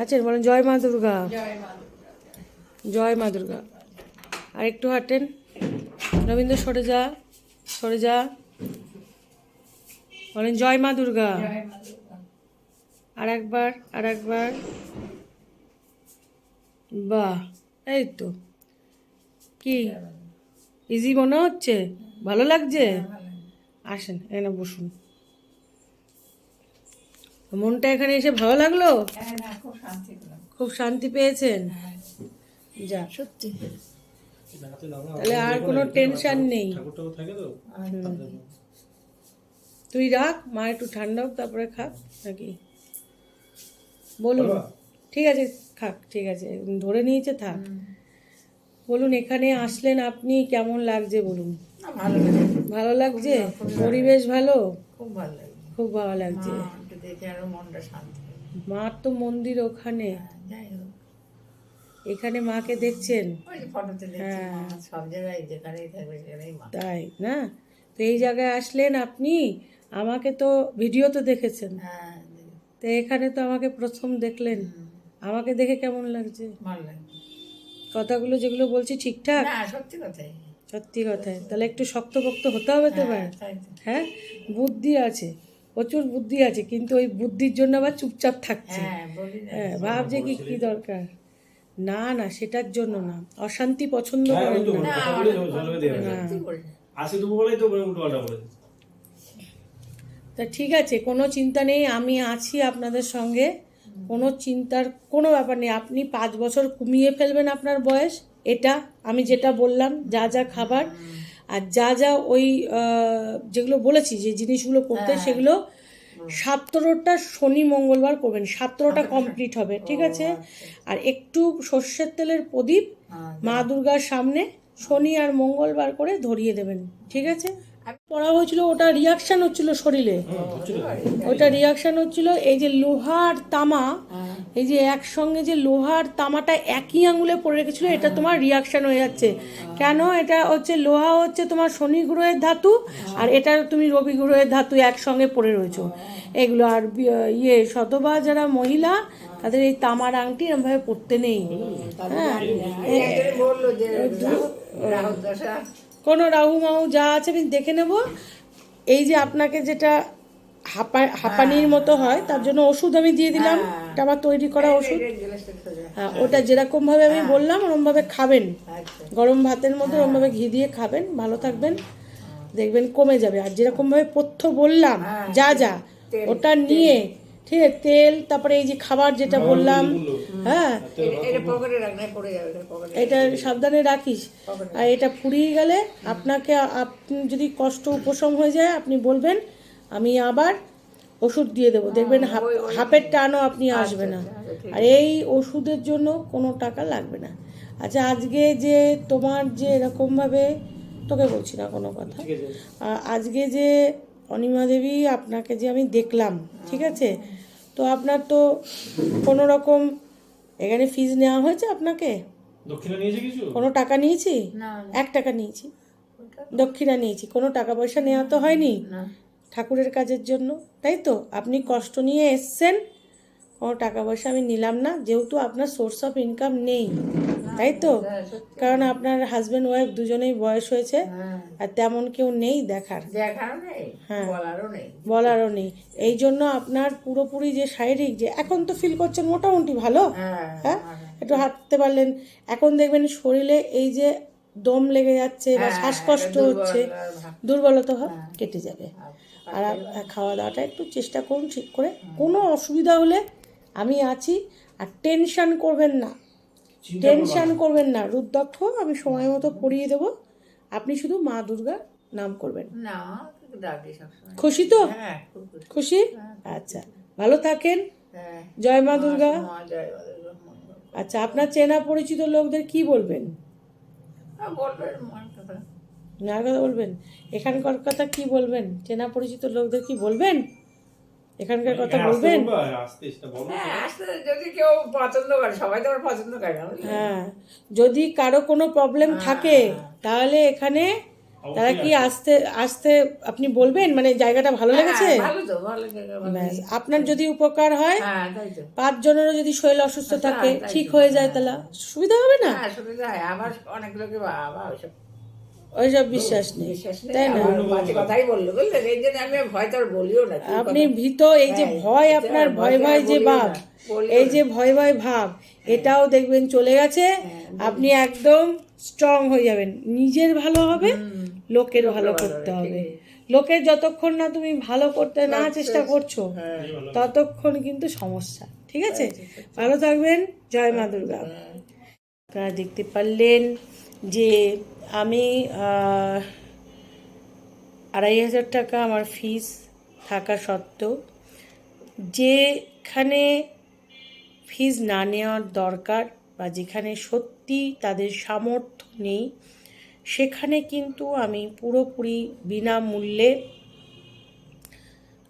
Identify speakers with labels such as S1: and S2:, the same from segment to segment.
S1: আচ্ছা বলেন, জয় মা দুর্গা।
S2: জয় মা দুর্গা।
S1: আর একটু হাঁটেন। রবীন্দ্র সরে যা সরে যা বলেন, জয় মা দুর্গা। আর একবার আর একবার বাহ, এই তো। কি? ইজি মনে হচ্ছে? ভালো লাগছে? আসেন এখানে বসুন। মনটা এখানে এসে ভালো লাগল?
S2: হ্যাঁ খুব শান্তি পেলাম।
S1: খুব শান্তি পেয়েছেন?
S2: হ্যাঁ।
S1: যা।
S2: সত্যি।
S1: তাহলে আর কোনো টেনশন নেই।
S3: তো?
S1: তুই রাখ মা একটু ঠান্ডা হোক তারপরে খাক নাকি? বলুন। ঠিক আছে খাক ঠিক আছে ধরে নিয়েছে থাক। বলুন এখানে আসলেন আপনি কেমন লাগছে বলুন?
S2: ভালো
S1: লাগছে। পরিবেশ ভালো?
S2: খুব ভালো লাগে
S1: খুব ভালো লাগছে।
S2: দেখে আরও মনটা শান্তি
S1: মার তো মন্দির ওখানে।
S2: হ্যাঁ, যাই হোক।
S1: এখানে মাকে দেখছেন?
S2: ওই ফটোতে দেখছি মা সব জায়গায় যেখানেই থাকবে সেখানেই মা।
S1: তাই না? তো এই জায়গায় আসলেন আপনি? আমাকে তো ভিডিও তো দেখেছেন।
S2: হ্যাঁ
S1: তো এখানে তো আমাকে প্রথম দেখলেন। আমাকে দেখে কেমন লাগছে?
S2: ভালো লাগে
S1: কথাগুলো যেগুলো বলছি ঠিকঠাক?
S2: না সত্যি কথাই।
S1: সত্যি কথায় তাহলে একটু শক্তপোক্ত হতে হবে তো ভাই
S2: হ্যাঁ, তো।
S1: হ্যাঁ? বুদ্ধি আছে। প্রচুর বুদ্ধি আছে কিন্তু ওই বুদ্ধির জন্য আবার চুপচাপ থাকছে।
S2: হ্যাঁ বলি না।
S1: হ্যাঁ ভাবছে কি কি দরকার? না না সেটার জন্য না। অশান্তি পছন্দ
S3: হ্যাঁ,
S1: না।
S3: দিচ্ছে।
S1: তা ঠিক আছে কোনো চিন্তা নেই আমি আছি আপনাদের সঙ্গে। কোনো চিন্তার কোনো ব্যাপার নেই আপনি পাঁচ বছর কমিয়ে ফেলবেন আপনার বয়স এটা আমি যেটা বললাম যা যা খাবার। আর যা যা ওই যেগুলো বলেছি যে জিনিসগুলো করতে সেগুলো সতেরোটা শনি মঙ্গলবার করবেন। সতেরোটা কমপ্লিট হবে ঠিক আছে? আর একটু সর্ষের তেলের প্রদীপ
S2: হ্যাঁ,
S1: মা দুর্গার সামনে শনি আর মঙ্গলবার করে ধরিয়ে দেবেন ঠিক আছে? পড়া হয়েছিল ওটা রিয়াকশন হচ্ছিল শরীরে। ওটা রিয়াকশন হচ্ছিল এই যে লোহার তামা এই যে একসঙ্গে যে লোহার তামাটা একই আঙুলে পড়ে রেখেছিল এটা তোমার রিয়াকশন হয়ে যাচ্ছে। কেন? এটা হচ্ছে লোহা হচ্ছে তোমার শনি গ্রহের ধাতু আর এটা তুমি রবি গ্রহের ধাতু একসঙ্গে পড়ে রয়েছো। এগুলো আর ইয়ে শতবা যারা মহিলা তাদের এই তামার আংটি এরমভাবে পড়তে নেই। হ্যাঁ। কোনো রাহু মাহু যা আছে আমি দেখে নেব। এই যে আপনাকে যেটা হাঁপা হাঁপানির মতো হয় তার জন্য ওষুধ আমি দিয়ে দিলাম। এটা আমার তৈরি করা ওষুধ। হ্যাঁ ওটা যেরকম ভাবে আমি বললাম ওরকম ভাবে খাবেন।
S2: আচ্ছা।
S1: গরম ভাতের মধ্যে ওরকম ভাবে ঘি দিয়ে খাবেন ভালো থাকবেন দেখবেন কমে যাবে। আর যেরকম ভাবে পথ্য বললাম যা যা ওটা নিয়ে ঠিক আছে তেল তারপরে এই যে খাবার যেটা বললাম হ্যাঁ।
S2: এটা- পকেটে রাখলে পড়ে যাবে এটা
S1: সাবধানে রাখিস। আর এটা ফুরিয়ে গেলে আপনাকে আপনি যদি কষ্ট উপশম হয়ে যায় আপনি বলবেন আমি আবার ওষুধ দিয়ে দেবো। দেখবেন হাফ- হাফের টানও আপনি আসবে না। আর এই ওষুধের জন্য কোনো টাকা লাগবে না। আচ্ছা আজকে যে তোমার যে এরকমভাবে তোকে বলছি না কোনো কথা। আজকে যে অনিমা দেবী আপনাকে যে আমি দেখলাম ঠিক আছে? তো আপনার তো কোনো রকম এখানে ফিজ নেওয়া হয়েছে আপনাকে?
S3: দক্ষিণা নিয়েছে কিছু?
S1: কোনো টাকা নিয়েছি? এক টাকা নিয়েছি। দক্ষিণা নিয়েছি। কোনো টাকা পয়সা নেওয়া তো হয়নি? ঠাকুরের কাজের জন্য। তাই তো? আপনি কষ্ট নিয়ে এসছেন। কোনো টাকা পয়সা আমি নিলাম না যেহেতু আপনার সোর্স অফ ইনকাম নেই তাই তো?
S2: হ্যাঁ,
S1: কারণ আপনার হাজব্যান্ড ওয়াইফ দুজনেই বয়স হয়েছে
S2: হ্যাঁ।
S1: আর তেমন কেউ নেই দেখার। হ্যাঁ।
S2: বলারও নেই।
S1: এই জন্য আপনার পুরোপুরি যে শারীরিক যে এখন তো ফিল করছেন মোটামুটি ভালো
S2: হ্যাঁ
S1: হ্যাঁ? একটু হাঁটতে পারলেন এখন দেখবেন শরীরে এই যে দম লেগে যাচ্ছে বা শ্বাসকষ্ট হচ্ছে দুর্বলতা কেটে যাবে। আর খাওয়া দাওয়াটা একটু চেষ্টা করুন ঠিক করে। কোনো অসুবিধা হলে আমি আছি আর টেনশন করবেন না। টেনশন করবেন না। রুদ্রাক্ষ আমি সময় মতো পড়িয়ে দেবো। আপনি শুধু মা দুর্গার নাম করবেন।
S2: না
S1: খুশি তো?
S2: হ্যাঁ খুশি।
S1: খুশি? আচ্ছা ভালো থাকেন।
S2: হ্যাঁ।
S1: জয় মা দুর্গা।
S2: জয় মা দুর্গা, মঙ্গল।
S1: আচ্ছা আপনার চেনা পরিচিত লোকদের কি বলবেন?
S2: হ্যাঁ,
S1: আর কথা বলবেন। এখানকার কথা কি বলবেন? চেনা পরিচিত লোকদের কি বলবেন? এখানকার কথা
S3: হ্যাঁ,
S1: বলবেন?
S2: হ্যাঁ যদি কেউ পছন্দ করে সবাই তো পছন্দ করে
S1: হ্যাঁ যদি কারও কোনো প্রবলেম থাকে তাহলে এখানে তারা কি আসতে আসতে আপনি বলবেন? মানে জায়গাটা ভালো লেগেছে?
S2: হ্যাঁ, ভালো তো ভালো জায়গা ভালো
S1: ব্যাস, আপনার যদি উপকার হয়
S2: হ্যাঁ
S1: পাঁচ জনেরও যদি শরীর অসুস্থ থাকে ঠিক হয়ে যায় তাহলে। সুবিধা হবে না?
S2: হ্যাঁ সুবিধা হয়। আমার অনেক লোকে বাবা ওইসব
S1: বিশ্বাস নেই তাই না?
S2: কথাই বলল বুঝলেন এই জন্য আমি ভয় তো বলিও না
S1: আপনি ভীত এই যে
S2: হ্যাঁ,
S1: ভয় আপনার
S2: ভয়
S1: ভয় যে ভাব এই যে ভয় ভয় ভাব এটাও দেখবেন চলে গেছে। আপনি একদম স্ট্রং হয়ে যাবেন। নিজের ভালো হবে লোকের ভালো করতে হবে। লোকের যতক্ষণ না তুমি ভালো করতে না চেষ্টা করছ
S2: হ্যাঁ।
S1: ততক্ষণ কিন্তু সমস্যা ঠিক আছে? ভালো থাকবেন। জয় মা দুর্গা। আপনারা দেখতে পারলেন যে আমি আড়াই হাজার টাকা আমার ফিস থাকা সত্ত্বেও যেখানে ফিস না নেওয়ার দরকার বা যেখানে সত্যি তাদের সামর্থ্য নেই, সেখানে কিন্তু আমি পুরোপুরি বিনামূল্যে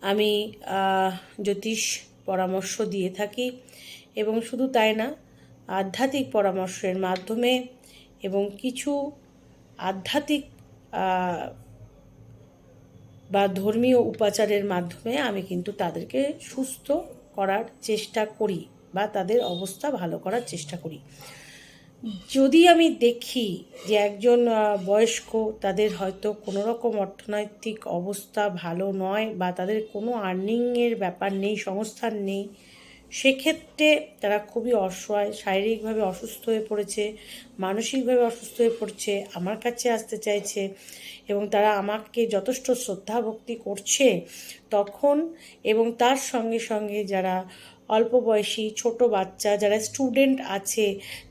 S1: আমি জ্যোতিষ পরামর্শ দিয়ে থাকি। এবং শুধু তাই না, আধ্যাত্মিক পরামর্শের মাধ্যমে এবং কিছু আধ্যাত্মিক বা ধর্মীয় উপাচারের মাধ্যমে আমি কিন্তু তাদেরকে সুস্থ করার চেষ্টা করি বা তাদের অবস্থা ভালো করার চেষ্টা করি। যদি আমি দেখি যে একজন বয়স্ক, তাদের হয়তো কোনো রকম অর্থনৈতিক অবস্থা ভালো নয় বা তাদের কোনো আর্নিংয়ের ব্যাপার নেই সংস্থান নেই সেক্ষেত্রে তারা খুবই অসহায়, শারীরিকভাবে অসুস্থ হয়ে পড়েছে, মানসিকভাবে অসুস্থ হয়ে পড়ছে, আমার কাছে আসতে চাইছে এবং তারা আমাকে যথেষ্ট শ্রদ্ধা ভক্তি করছে তখন এবং তার সঙ্গে সঙ্গে যারা অল্প বয়সী, ছোট বাচ্চা, যারা স্টুডেন্ট আছে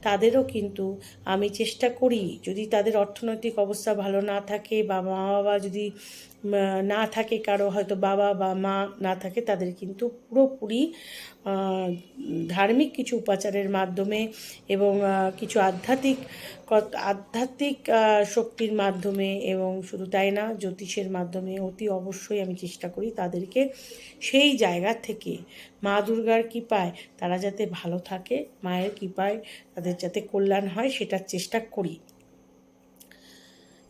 S1: তাদেরও কিন্তু আমি চেষ্টা করি যদি তাদের অর্থনৈতিক অবস্থা ভালো না থাকে বা মা বাবা যদি না থাকে, কারও হয়তো বাবা বা মা না থাকে তাদের কিন্তু পুরোপুরি ধার্মিক কিছু উপাচারের মাধ্যমে এবং কিছু আধ্যাত্মিক আধ্যাত্মিক শক্তির মাধ্যমে এবং শুধু তাই না, জ্যোতিষের মাধ্যমে অতি অবশ্যই আমি চেষ্টা করি তাদেরকে সেই জায়গা থেকে মা দুর্গার কৃপায় তারা যাতে ভালো থাকে, মায়ের কৃপায় তাদের যাতে কল্যাণ হয় সেটার চেষ্টা করি।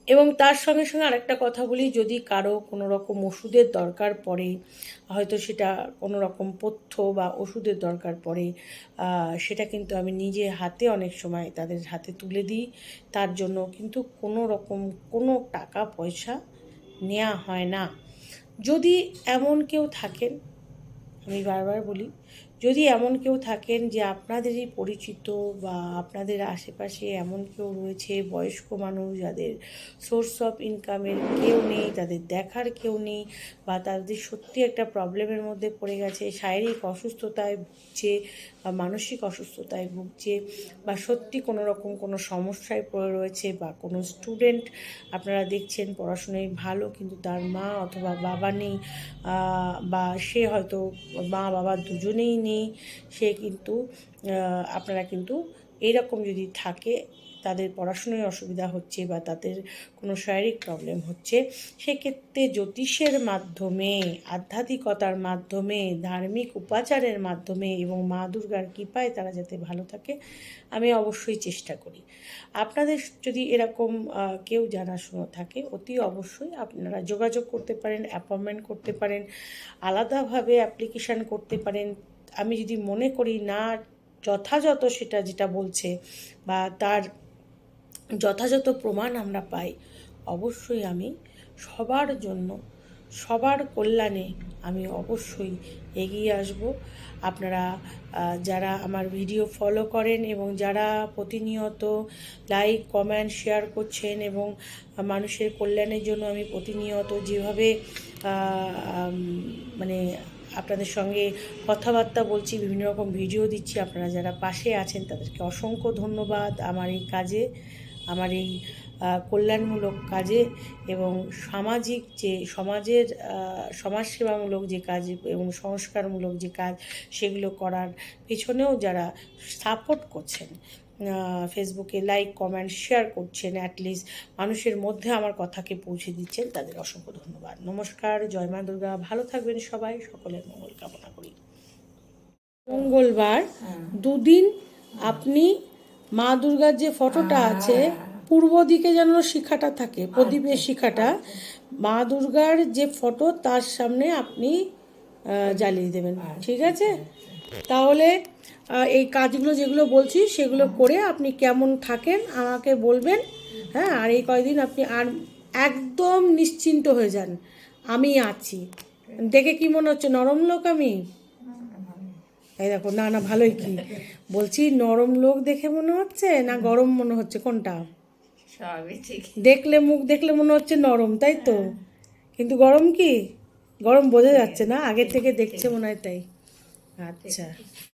S1: এবং তার সঙ্গে সঙ্গে আরেকটা কথা বলি, যদি কারও কোনো রকম ওষুধের দরকার পড়ে, হয়তো সেটা কোনো রকম পথ্য বা ওষুধের দরকার পড়ে সেটা কিন্তু আমি নিজে হাতে অনেক সময় তাদের হাতে তুলে দিই। তার জন্য কিন্তু কোনো রকম কোনো টাকা পয়সা নেওয়া হয় না। যদি এমন কেউ থাকেন, আমি বারবার বলি যদি এমন কেউ থাকেন যে আপনাদেরই পরিচিত বা আপনাদের আশেপাশে এমন কেউ রয়েছে, বয়স্ক মানুষ যাদের সোর্স অফ ইনকামের কেউ নেই, তাদের দেখার কেউ নেই বা তাদের সত্যি একটা প্রবলেমের মধ্যে পড়ে গেছে, শারীরিক অসুস্থতায় ভুগছে বা মানসিক অসুস্থতায় ভুগছে বা সত্যি কোনো রকম কোনো সমস্যায় পড়ে রয়েছে বা কোনো স্টুডেন্ট আপনারা দেখছেন পড়াশোনায় ভালো কিন্তু তার মা অথবা বাবা নেই বা সে হয়তো মা বাবা দুজনেই নেই, সে কিন্তু আপনারা কিন্তু এইরকম যদি থাকে তাদের পড়াশুনোয় অসুবিধা হচ্ছে বা তাদের কোনো শারীরিক প্রবলেম হচ্ছে, সেক্ষেত্রে জ্যোতিষের মাধ্যমে, আধ্যাত্মিকতার মাধ্যমে, ধার্মিক উপাচারের মাধ্যমে এবং মা দুর্গার কৃপায় তারা যাতে ভালো থাকে, আমি অবশ্যই চেষ্টা করি। আপনাদের যদি এরকম কেউ জানাশোনা থাকে, অতি অবশ্যই আপনারা যোগাযোগ করতে পারেন অ্যাপয়েন্টমেন্ট করতে পারেন, আলাদাভাবে অ্যাপ্লিকেশান করতে পারেন। আমি যদি মনে করি না, যথাযথ সেটা যেটা বলছে বা তার যথাযথ প্রমাণ আমরা পাই, অবশ্যই আমি সবার জন্য, সবার কল্যাণে আমি অবশ্যই এগিয়ে আসব। আপনারা যারা আমার ভিডিও ফলো করেন এবং যারা প্রতিনিয়ত লাইক কমেন্ট শেয়ার করছেন এবং মানুষের কল্যাণের জন্য আমি প্রতিনিয়ত যেভাবে মানে আপনাদের সঙ্গে কথাবার্তা বলছি, বিভিন্ন রকম ভিডিও দিচ্ছি, আপনারা যারা পাশে আছেন তাদেরকে অসংখ্য ধন্যবাদ আমার এই কাজে। আমার এই কল্যাণমূলক কাজে এবং সামাজিক যে সমাজের সমাজসেবামূলক যে কাজ এবং সংস্কারমূলক যে কাজ সেগুলো করার পেছনেও যারা সাপোর্ট করছেন ফেসবুকে লাইক কমেন্ট শেয়ার করছেন অ্যাটলিস্ট মানুষের মধ্যে আমার কথাকে পৌঁছে দিচ্ছেন তাদের অসংখ্য ধন্যবাদ। নমস্কার জয় মা দুর্গা ভালো থাকবেন সবাই সকলের মঙ্গল কামনা করি। মঙ্গলবার দুদিন আপনি মা দুর্গার যে ফটোটা আছে পূর্ব দিকে যেন শিখাটা থাকে প্রদীপের শিখাটা মা দুর্গার যে ফটো তার সামনে আপনি জ্বালিয়ে দেবেন। ঠিক আছে? তাহলে এই কাজগুলো যেগুলো বলছি সেগুলো করে আপনি কেমন থাকেন আমাকে বলবেন হ্যাঁ? আর এই কয়দিন আপনি আর একদম নিশ্চিন্ত হয়ে যান। আমি আছি। দেখে কি মনে হচ্ছে? নরম লোক আমি? এই দেখো না না ভালোই কি? বলছি নরম লোক দেখে মনে হচ্ছে না গরম মনে হচ্ছে? কোনটা? দেখলে মুখ দেখলে মনে হচ্ছে নরম তাই তো? কিন্তু গরম কি? গরম বোঝা যাচ্ছে না আগের থেকে দেখছে মনে হয় তাই। আচ্ছা।